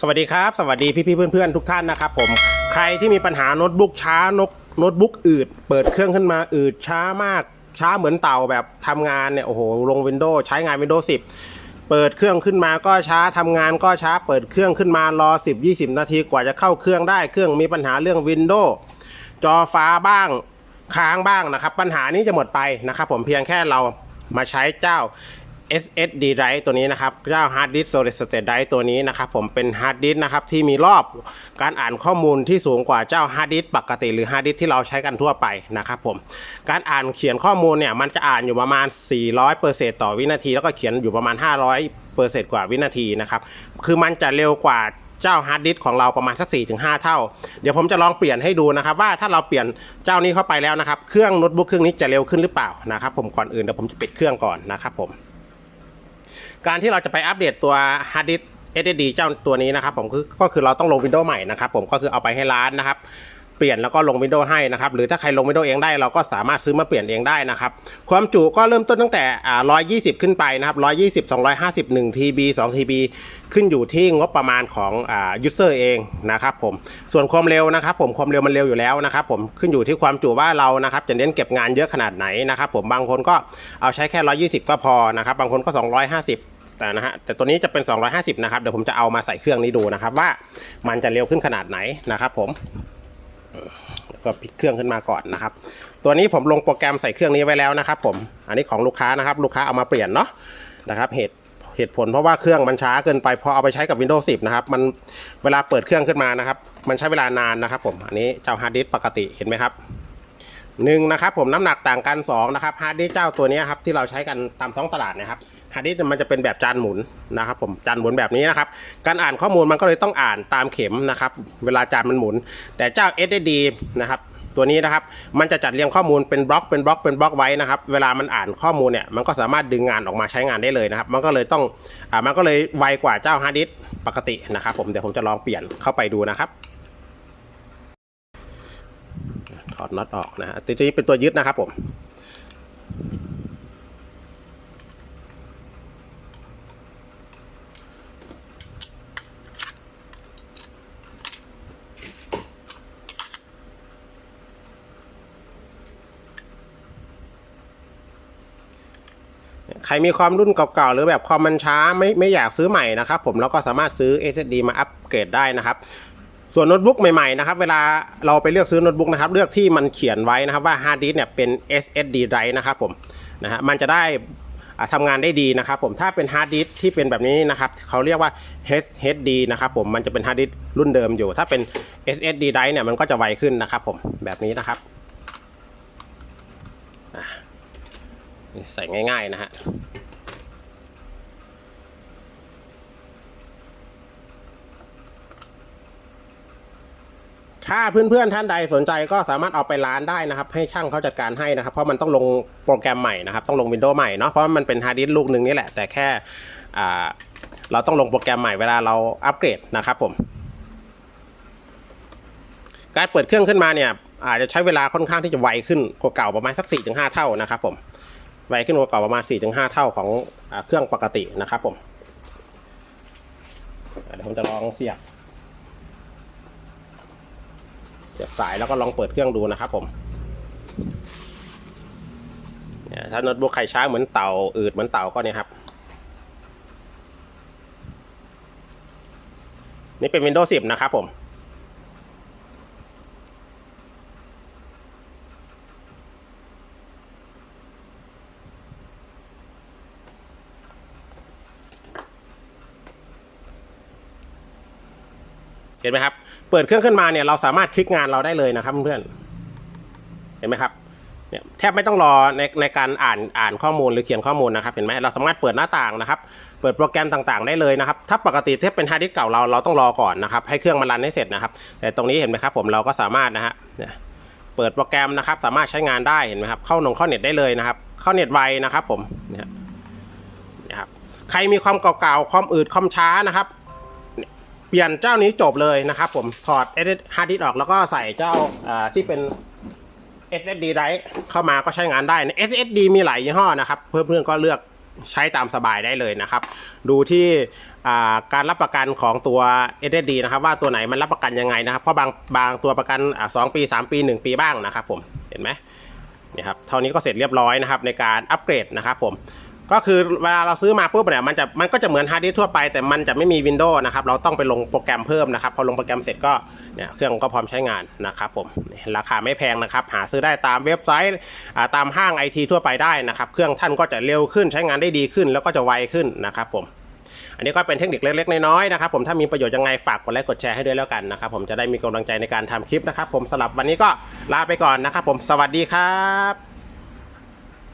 สวัสดีครับ สวัสดีพี่ๆเพื่อนๆทุกท่านนะครับผมใครที่มีปัญหาโน้ตบุ๊กช้านกโน้ตบุ๊กอืด เปิดเครื่องขึ้นมาอืดช้ามากช้าเหมือนเต่าแบบทำงานเนี่ยโอ้โหลง Windows ใช้งาน Windows 10 เปิดเครื่องขึ้นมาก็ช้าทำงานก็ช้าเปิดเครื่องขึ้นมารอ 10-20 นาทีกว่าจะเข้าเครื่องได้เครื่องมีปัญหาเรื่อง Windows จอฟ้าบ้างค้างบ้างนะครับ ปัญหานี้จะหมดไปนะครับผมเพียงแค่เรามาใช้เจ้า SSD drive ตัวนี้นะครับเจ้า hard disk solid state drive ตัวนี้นะครับผมเป็น hard disk นะครับที่มีรอบการอ่านข้อมูลที่สูงกว่าเจ้า hard disk ปกติหรือ hard disk ที่เราใช้กันทั่วไปนะครับผมการอ่านเขียนข้อมูลเนี่ยมันจะอ่านอยู่ประมาณ 400%ต่อวินาที แล้วก็เขียนอยู่ประมาณ 500%กว่าวินาทีนะครับคือมันจะเร็วกว่าเจ้าฮาร์ดดิสของเราประมาณสัก4-5ถึงเท่า เดี๋ยวผมจะลองเปลี่ยนให้ดูนะครับ ว่าถ้าเราเปลี่ยนเจ้านี้เข้าไปแล้วนะครับ เครื่องโน้ตบุ๊กเครื่องนี้จะเร็วขึ้นหรือเปล่านะครับ ผมก่อนอื่นเดี๋ยวผมจะปิดเครื่องก่อนนะครับผม การที่เราจะไปอัปเดตตัวฮาร์ดดิสก์ SSD เจ้าตัวนี้นะครับผมคือก็คือเราต้องลง Windows ใหม่นะครับผมก็คือเอาไปให้ร้านนะครับเปลี่ยนแล้วก็ลง Windows ให้นะครับหรือถ้าใครลง Windows เองได้เราก็สามารถซื้อมาเปลี่ยนเองได้นะครับความจุก็เริ่มต้นตั้งแต่ 120 ขึ้นไปนะครับ120 250 1 TB 2 TB ขึ้นอยู่ที่งบประมาณของอ่า user เองนะครับผมส่วนความเร็วนะครับผมความเร็วมันเร็วอยู่แล้วนะครับผมขึ้นอยู่ที่ความจุว่าเรานะครับจะเน้นเก็บงานเยอะขนาดไหนนะครับผมบางคนก็เอาใช้แค่ 120 ก็พอนะครับบางคนก็ 250 แต่นะฮะแต่ตัวนี้จะเป็น 250 นะครับ เดี๋ยวผมจะเอามาใส่เครื่องนี้ดูนะครับ ว่ามันจะเร็วขึ้นขนาดไหนนะครับ ผมแล้วก็ปิดเครื่องขึ้นมาก่อนนะครับ ตัวนี้ผมลงโปรแกรมใส่เครื่องนี้ไว้แล้วนะครับ ผมอันนี้ของลูกค้านะครับ ลูกค้าเอามาเปลี่ยนเนาะนะครับเหตุเหตุผลเพราะว่าเครื่องมันช้าเกินไปพอเอาไปใช้กับ Windows 10 นะครับ มันเวลาเปิดเครื่องขึ้นมานะครับ มันใช้เวลานานนะครับ ผมอันนี้เจ้าฮาร์ดดิสปกติเห็นไหมครับ หนึ่งนะครับผมน้ำหนักต่างกันสองนะครับฮาร์ดดิสก์เจ้าตัวนี้ครับที่เราใช้กันตามท้องตลาดนะครับฮาร์ดดิสก์มันจะเป็นแบบจานหมุนนะครับผมจานหมุนแบบนี้นะครับการอ่านข้อมูลมันก็เลยต้องอ่านตามเข็มนะครับเวลาจานมันหมุน แต่เจ้า SSD นะครับตัวนี้นะครับมันจะจัดเรียงข้อมูลเป็นบล็อกเป็นบล็อกเป็นบล็อกไว้นะครับเวลามันอ่านข้อมูลเนี่ยมันก็สามารถดึงงานออกมาใช้งานได้เลยนะครับมันก็เลยต้องอ่ามันก็เลยไวกว่าเจ้าฮาร์ดดิสก์ปกตินะครับผมเดี๋ยวผมจะลองเปลี่ยนเข้าไปดูนะครับ ถอ ดน็อตออกนะฮะตัวนี้เป็นตัวยึดนะครับผมใครมีความรุ่นเก่าๆ หรือแบบความมันช้าไม่ไม่อยากซื้อใหม่นะครับผมเราก็สามารถซื้อ SSD มาอัปเกรดได้นะครับ ส่วนโน้ตบุ๊กใหม่ๆนะครับเวลาเราไปเลือกซื้อโน้ตบุ๊กนะครับเลือกที่มันเขียนไว้นะครับว่าฮาร์ดดิสเนี่ยเป็น SSD drive นะครับผมนะฮะมันจะได้อ่าทำงานได้ดีนะครับผมถ้าเป็นฮาร์ดดิสที่เป็นแบบนี้นะครับเขาเรียกว่า HDD นะครับผมมันจะเป็นฮาร์ดดิสรุ่นเดิมอยู่ ถ้าเป็น SSD drive เนี่ยมันก็จะไวขึ้นนะครับผมแบบนี้นะครับใส่ง่ายๆนะฮะ ถ้าเพื่อนๆท่านใดสนใจก็สามารถเอาไปร้านได้นะครับ ให้ช่างเขาจัดการให้นะครับ เพราะมันต้องลงโปรแกรมใหม่นะครับ ต้องลงวินโดว์ใหม่เนาะเพราะมันเป็นฮาร์ดดิสก์ลูกหนึ่งนี่แหละ แต่แค่เราต้องลงโปรแกรมใหม่เวลาเราอัปเกรดนะครับผมการเปิดเครื่องขึ้นมาเนี่ยอาจจะใช้เวลาค่อนข้างที่จะไวขึ้นกว่าเก่าประมาณสัก 4-5 เท่านะครับผมไวขึ้นกว่าเก่าประมาณ 4-5 เท่าของอเครื่องปกตินะครับผมเดี๋ยวผมจะลองเสียบ เสียบสายแล้วก็ลองเปิดเครื่องดูนะครับผมเนี่ยถ้าโน้ตบุ๊กใครช้าเหมือนเต่าอืดเหมือนเต่าก็เนี่ยครับ นี่เป็น Windows 10 นะครับผม ห็นไหมครับ เปิดเครื่องขึ้นมาเนี่ยเราสามารถคลิกงานเราได้เลยนะครับเพื่อนๆเห็นไหมครับเนี่ยแทบไม่ต้องรอในในการอ่านอ่านข้อมูลหรือเขียนข้อมูลนะครับ เห็นไหมเราสามารถเปิดหน้าต่างนะครับ เปิดโปรแกรมต่างๆ ได้เลยนะครับ ถ้าปกติถ้าเป็นฮาร์ดดิสก์เก่าเราเราต้องรอก่อนนะครับ ให้เครื่องมันรันให้เสร็จนะครับ แต่ตรงนี้เห็นไหมครับ ผมเราก็สามารถนะฮะเปิดโปรแกรมนะครับ สามารถใช้งานได้เห็นไหมครับ เข้าหนงเข้าเน็ตได้เลยนะครับ เข้าเน็ตไวนะครับ ผมเนี่ยนะครับใครมีความเก่าๆความอืดความช้านะครับ เปลี่ยนเจ้านี้จบเลยนะครับผมถอดฮาร์ดดิสก์ออกแล้วก็ใส่เจ้าที่เป็น SSD drive เข้ามาก็ใช้งานได้ SSD มีหลายยี่ห้อนะครับ เพื่อนๆก็เลือกใช้ตามสบายได้เลยนะครับ ดูที่การรับประกันของตัว SSD นะครับ ว่าตัวไหนมันรับประกันยังไงนะครับ เพราะบางบางตัวประกันอ่าสองปี 3 ปี 1 ปีบ้างนะครับผมเห็นไหมนี่ครับเท่านี้ก็เสร็จเรียบร้อยนะครับในการอัปเกรดนะครับผม ก็คือเวลาเราซื้อมาปุ๊บเนี่ยมันจะมันก็จะเหมือนฮาร์ดดิสทั่วไปแต่มันจะไม่มี Windows นะครับ เราต้องไปลงโปรแกรมเพิ่มนะครับ พอลงโปรแกรมเสร็จก็เนี่ยเครื่องก็พร้อมใช้งานนะครับผมราคาไม่แพงนะครับ หาซื้อได้ตามเว็บไซต์ตามห้างไอทีทั่วไปได้นะครับ เครื่องท่านก็จะเร็วขึ้นใช้งานได้ดีขึ้น แล้วก็จะไวขึ้นนะครับผมอันนี้ก็เป็นเทคนิคเล็กๆน้อยๆนะครับผมถ้ามีประโยชน์ยังไงฝากกดไลค์กดแชร์ให้ด้วยแล้วกันนะครับผมจะได้มีกำลังใจในการทำคลิปนะครับผมสำหรับวันนี้ก็ลาไปก่อนนะครับผมสวัสดีครับ